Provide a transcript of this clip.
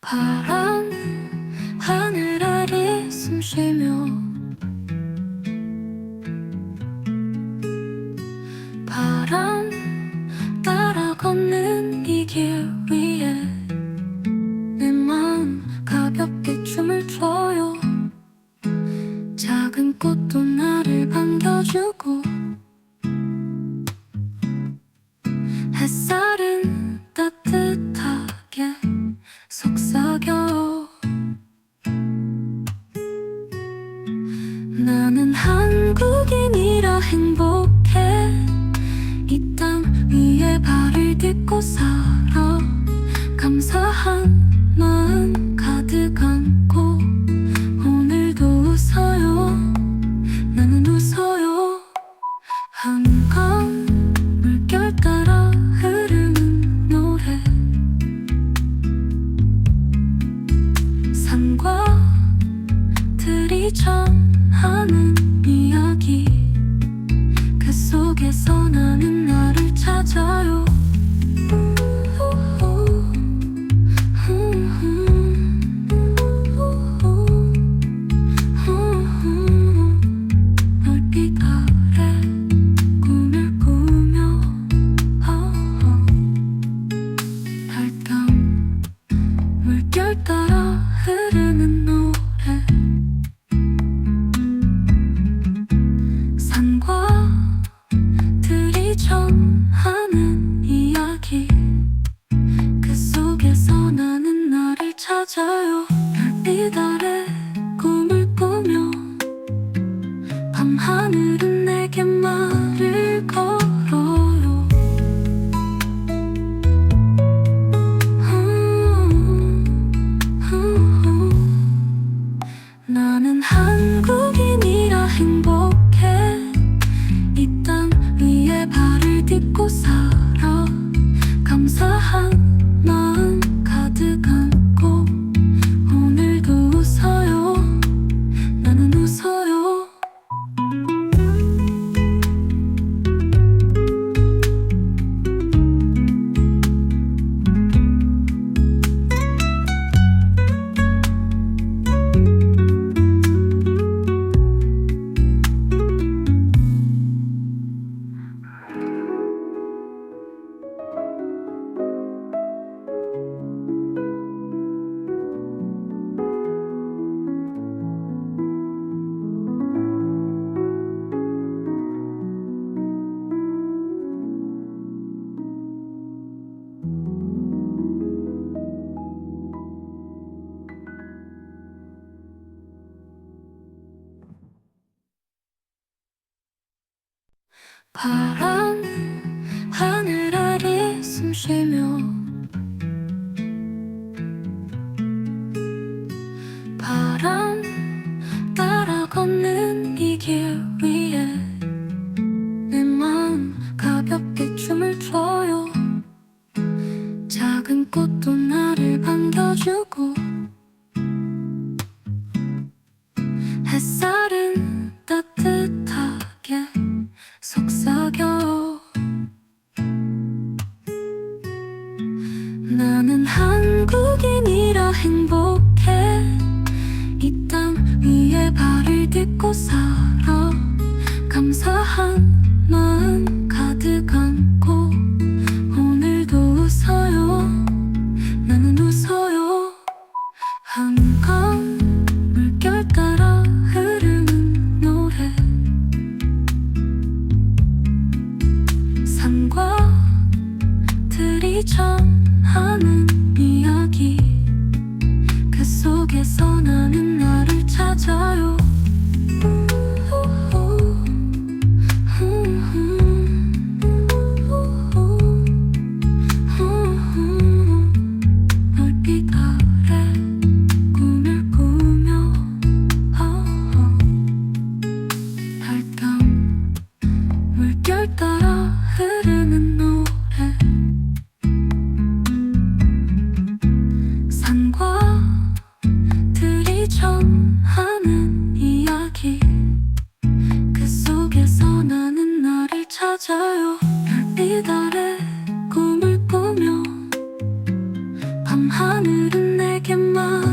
파란 하늘 아래 숨 쉬며 바람 따라 걷는 이 길 위에 내 마음 가볍게 춤을 춰요. 작은 꽃도 나를 반겨주고 나는 한국인이라 행복해. 이 땅 위에 발을 딛고 살아. 감사한 마음 가득 안고 오늘도 웃어요. 나는 웃어요. 한강 물결 따라 흐르는 노래. 산과 들이 전 하는 이야기. 그 속에서 나는 나를 찾아요 아래 꿈을 꾸며 밤하늘은 바람 하늘 아래 숨 쉬며 바람 따라 걷는 이 길 위해 내 마음 가볍게 춤을 춰요. 작은 꽃도 나를 반겨주고 햇살 나는 한국인이라 행복해. 이 땅 위에 발을 딛고 살아. 감사한 사라져요. 밤하늘은 내게만